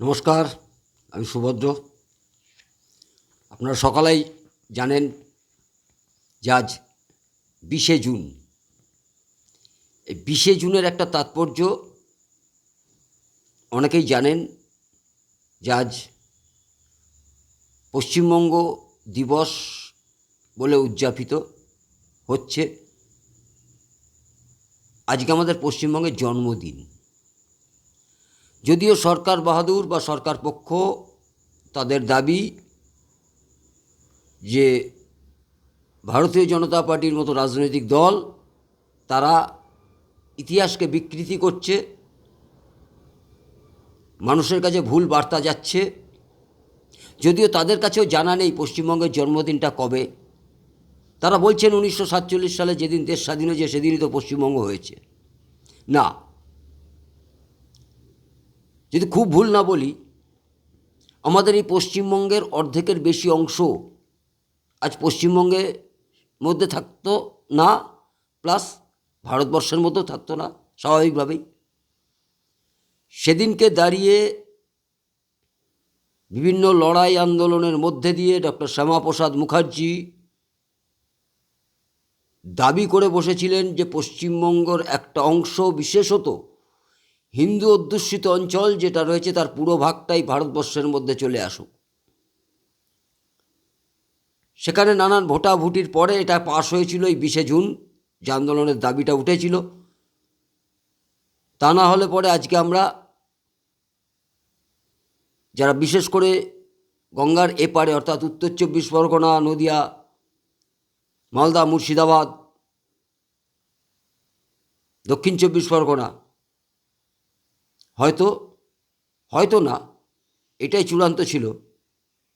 নমস্কার, আমি সুভদ্র। আপনারা সকালেই জানেন যে আজ বিশে জুন। এই বিশে জুনের একটা তাৎপর্য অনেকেই জানেন যে আজ পশ্চিমবঙ্গ দিবস বলে উদযাপিত হচ্ছে। আজকে আমাদের পশ্চিমবঙ্গের জন্মদিন। যদিও সরকার বাহাদুর বা সরকার পক্ষ তাদের দাবি যে ভারতীয় জনতা পার্টির মতো রাজনৈতিক দল তারা ইতিহাসকে বিকৃতি করছে, মানুষের কাছে ভুল বার্তা যাচ্ছে। যদিও তাদের কাছেও জানা নেই পশ্চিমবঙ্গের জন্মদিনটা কবে। তারা বলছেন উনিশশো সাতচল্লিশ সালে যেদিন দেশ স্বাধীন হয়েছে সেদিনই তো পশ্চিমবঙ্গ হয়েছে। না যদি খুব ভুল না বলি, আমাদের এই পশ্চিমবঙ্গের অর্ধেকের বেশি অংশ আজ পশ্চিমবঙ্গের মধ্যে থাকতো না প্লাস ভারতবর্ষের মধ্যেও থাকতো না, স্বাভাবিকভাবেই। সেদিনকে দাঁড়িয়ে বিভিন্ন লড়াই আন্দোলনের মধ্যে দিয়ে ডক্টর শ্যামাপ্রসাদ মুখার্জি দাবি করে বসেছিলেন যে পশ্চিমবঙ্গর একটা অংশ বিশেষত হিন্দু অধ্যুষিত অঞ্চল যেটা রয়েছে তার পুরো ভাগটাই ভারতবর্ষের মধ্যে চলে আসুক। সেখানে নানান ভোটাভুটির পরে এটা পাশ হয়েছিল এই বিশে জুন, যে আন্দোলনের দাবিটা উঠেছিল। তা না হলে পরে আজকে আমরা যারা বিশেষ করে গঙ্গার এপারে, অর্থাৎ উত্তর চব্বিশ পরগনা, নদিয়া, মালদা, মুর্শিদাবাদ, দক্ষিণ চব্বিশ পরগনা হয়তো হয়তো না, এটাই চূড়ান্ত ছিল।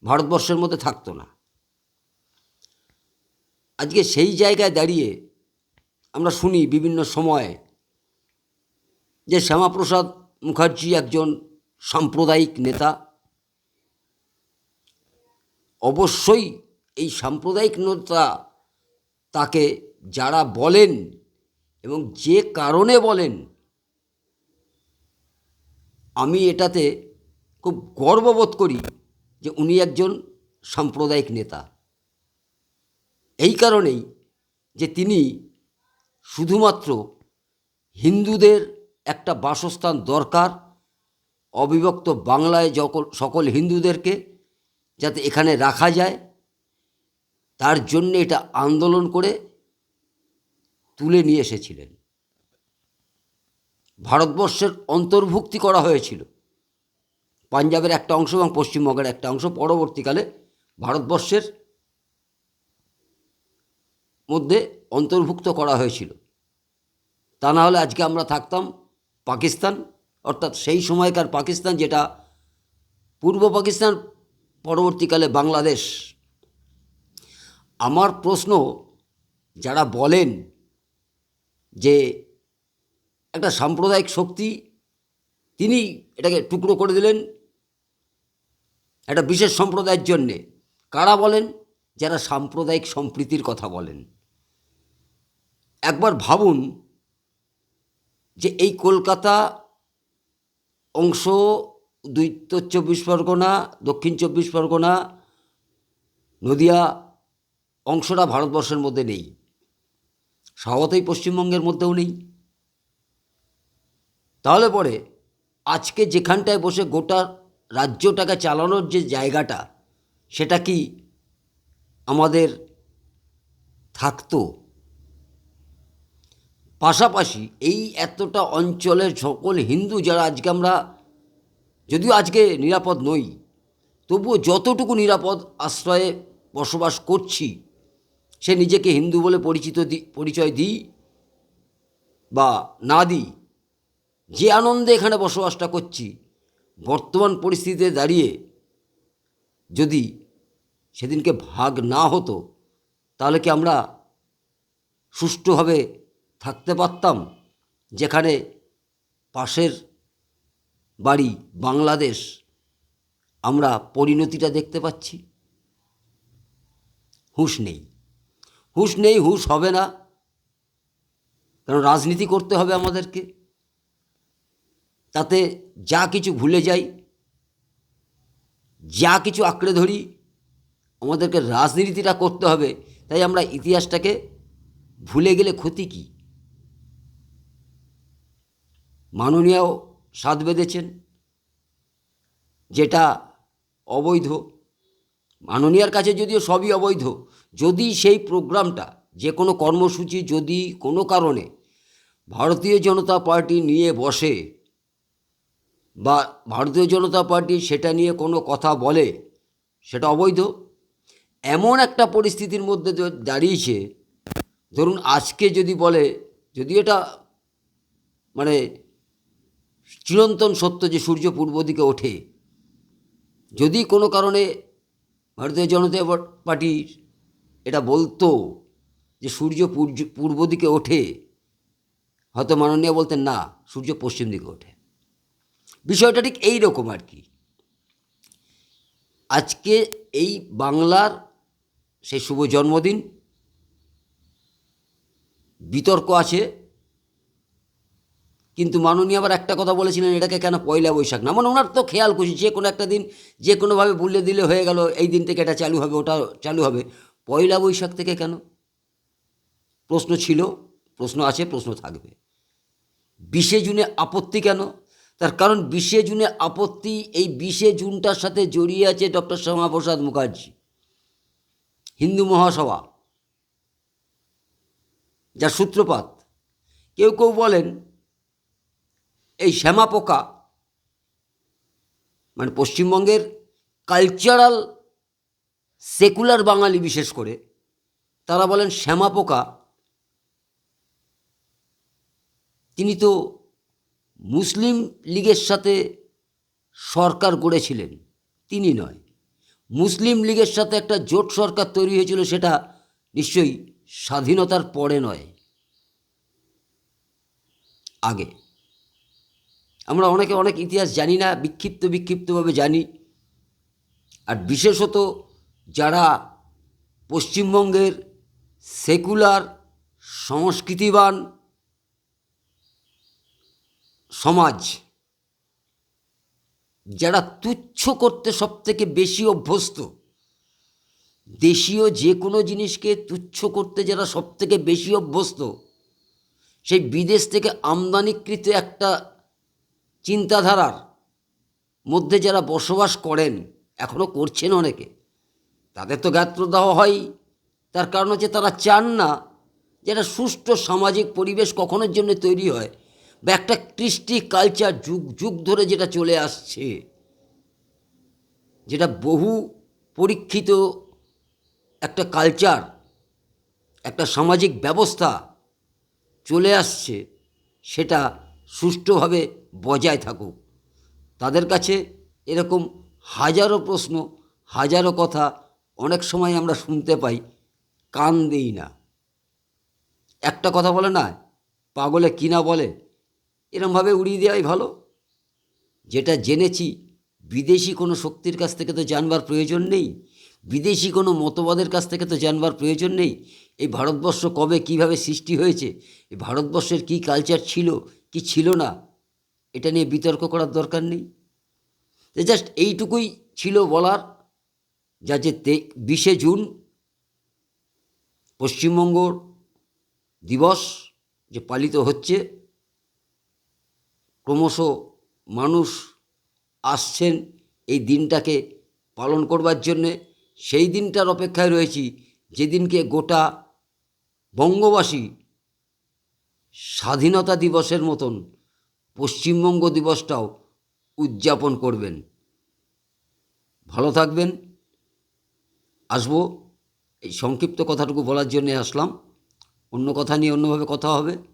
ভারতবর্ষের মধ্যে থাকতো না। আজকে সেই জায়গায় দাঁড়িয়ে আমরা শুনি বিভিন্ন সময়ে যে শ্যামাপ্রসাদ মুখার্জি একজন সাম্প্রদায়িক নেতা। অবশ্যই এই সাম্প্রদায়িক নেতা তাকে যারা বলেন এবং যে কারণে বলেন আমি এটাতে খুব গর্ববোধ করি যে উনি একজন সাম্প্রদায়িক নেতা। এই কারণেই যে তিনি শুধুমাত্র হিন্দুদের একটা বাসস্থান দরকার, অবিভক্ত বাংলায় যখন সকল হিন্দুদেরকে যাতে এখানে রাখা যায়, তার জন্য এটা আন্দোলন করে তুলে নিয়ে এসেছিলেন। ভারতবর্ষের অন্তর্ভুক্তি করা হয়েছিল। পাঞ্জাবের একটা অংশ এবং পশ্চিমবঙ্গের একটা অংশ। পরবর্তীকালে ভারতবর্ষের মধ্যে অন্তর্ভুক্ত করা হয়েছিল। তা না হলে আজকে আমরা থাকতাম পাকিস্তান, অর্থাৎ সেই সময়কার পাকিস্তান যেটা পূর্ব পাকিস্তান, পরবর্তীকালে বাংলাদেশ। আমার প্রশ্ন, যারা বলেন যে একটা সাম্প্রদায়িক শক্তি, তিনি এটাকে টুকরো করে দিলেন একটা বিশেষ সম্প্রদায়ের জন্যে। কারা বলেন? যারা সাম্প্রদায়িক সম্প্রীতির কথা বলেন। একবার ভাবুন যে এই কলকাতা অংশ দুই চব্বিশ পরগনা, দক্ষিণ চব্বিশ পরগনা, নদিয়া অংশটা ভারতবর্ষের মধ্যে নেই। স্বভাবতই পশ্চিমবঙ্গের মধ্যেও নেই। তাহলে পরে আজকে যেখানটায় বসে গোটা রাজ্যটাকে চালানোর যে জায়গাটা, সেটা কি আমাদের থাকতো? পাশাপাশি এই এতটা অঞ্চলের সকল হিন্দু যারা আজকে আমরা, যদিও আজকে নিরাপদ নই, তবুও যতটুকু নিরাপদ আশ্রয়ে বসবাস করছি, সে নিজেকে হিন্দু বলে পরিচিত দি, পরিচয় দিই বা না দিই যে আনন্দে এখানে বসবাসটা করছি, বর্তমান পরিস্থিতিতে দাঁড়িয়ে যদি সেদিনকে ভাগ না হতো, তাহলে কি আমরা সুষ্ঠুভাবে থাকতে পারতাম? যেখানে পাশের বাড়ি বাংলাদেশ আমরা পরিণতিটা দেখতে পাচ্ছি? হুঁশ নেই। হুঁশ নেই, হুঁশ হবে না। কারণ রাজনীতি করতে হবে আমাদেরকে। তাতে যা কিছু ভুলে যাই, যা কিছু আঁকড়ে ধরি, আমাদেরকে রাজনীতিটা করতে হবে। তাই আমরা ইতিহাসটাকে ভুলে গেলে ক্ষতি কী? মাননীয়াও সাধ বেঁধেছেন, যেটা অবৈধ। মাননীয়ার কাছে যদিও সবই অবৈধ, যদি সেই প্রোগ্রামটা, যে কোনো কর্মসূচি যদি কোনো কারণে ভারতীয় জনতা পার্টি নিয়ে বসে বা ভারতীয় জনতা পার্টি সেটা নিয়ে কোনো কথা বলে, সেটা অবৈধ। এমন একটা পরিস্থিতির মধ্যে দাঁড়িয়েছে, ধরুন আজকে যদি বলে, যদি এটা মানে চিরন্তন সত্য যে সূর্য পূর্ব দিকে ওঠে, যদি কোনো কারণে ভারতীয় জনতা পার্টির এটা বলতো যে সূর্য পূর্ব দিকে ওঠে, হয়তো মাননীয় বলতেন না, সূর্য পশ্চিম দিকে ওঠে। বিষয়টা ঠিক এই রকম আর কি। আজকে এই বাংলার সেই শুভ জন্মদিন, বিতর্ক আছে, কিন্তু মাননীয় আবার একটা কথা বলেছিলেন, এটাকে কেন পয়লা বৈশাখ না? মানে ওনার তো খেয়াল খুশি, যে কোনো একটা দিন, যে কোনোভাবে বললে দিলে হয়ে গেল, এই দিন থেকে এটা চালু হবে, ওটা চালু হবে। পয়লা বৈশাখ থেকে কেন? প্রশ্ন ছিল, প্রশ্ন আছে, প্রশ্ন থাকবে। বিশে জুনে আপত্তি কেন? তার কারণ বিশে জুনে আপত্তি, এই বিশে জুনটার সাথে জড়িয়ে আছে ডক্টর শ্যামাপ্রসাদ মুখার্জি, হিন্দু মহাসভা, যার সূত্রপাত। কেউ কেউ বলেন, এই শ্যামা পোকা মানে পশ্চিমবঙ্গের কালচারাল সেকুলার বাঙালি বিশেষ করে, তারা বলেন শ্যামা পোকা তিনি তো মুসলিম লীগের সাথে সরকার গড়েছিলেন, তিনি নয়। মুসলিম লীগের সাথে একটা জোট সরকার তৈরি হয়েছিল, সেটা নিশ্চয়ই স্বাধীনতার পরে নয়, আগে। আমরা অনেকে অনেক ইতিহাস জানি না, বিক্ষিপ্ত বিক্ষিপ্তভাবে জানি। আর বিশেষত যারা পশ্চিমবঙ্গের সেকুলার, সংস্কৃতিবান সমাজ, যারা তুচ্ছ করতে সবথেকে বেশি অভ্যস্ত, দেশীয় যে কোনো জিনিসকে তুচ্ছ করতে যারা সবথেকে বেশি অভ্যস্ত, সেই বিদেশ থেকে আমদানিকৃত একটা চিন্তাধারার মধ্যে যারা বসবাস করেন এখনও করছেন অনেকে, তাদের তো গাত্রদাহ হয়। তার কারণ হচ্ছে তারা চান না যে একটা সুষ্ঠু সামাজিক পরিবেশ কখনোর জন্য তৈরি হয়। বা একটা কৃষ্টি কালচার যুগ যুগ ধরে যেটা চলে আসছে, যেটা বহু পরীক্ষিত একটা কালচার একটা সামাজিক ব্যবস্থা চলে আসছে, সেটা সুষ্ঠুভাবে বজায় থাকুক। তাদের কাছে এরকম হাজারো প্রশ্ন, হাজারো কথা অনেক সময় আমরা শুনতে পাই, কান দিই না। একটা কথা বলে না, পাগলে কিনা বলে? এরমভাবে উড়িয়ে দেওয়াই ভালো। যেটা জেনেছি, বিদেশি কোনো শক্তির কাছ থেকে তো জানবার প্রয়োজন নেই, বিদেশি কোনো মতবাদের কাছ থেকে তো জানবার প্রয়োজন নেই। এই ভারতবর্ষ কবে কীভাবে সৃষ্টি হয়েছে, এই ভারতবর্ষের কী কালচার ছিল, কি ছিল না, এটা নিয়ে বিতর্ক করার দরকার নেই। জাস্ট এইটুকুই ছিল বলার, যা যে বিশে জুন, পশ্চিমবঙ্গ দিবস যে পালিত হচ্ছে ক্রমশ মানুষ আসছেন এই দিনটাকে পালন করবার জন্যে। সেই দিনটার অপেক্ষায় রয়েছি, যেদিনকে গোটা বঙ্গবাসী স্বাধীনতা দিবসের মতন পশ্চিমবঙ্গ দিবসটাও উদযাপন করবেন। ভালো থাকবেন। আসব। এই সংক্ষিপ্ত কথাটুকু বলার জন্যে আসলাম। অন্য কথা নিয়ে অন্যভাবে কথা হবে।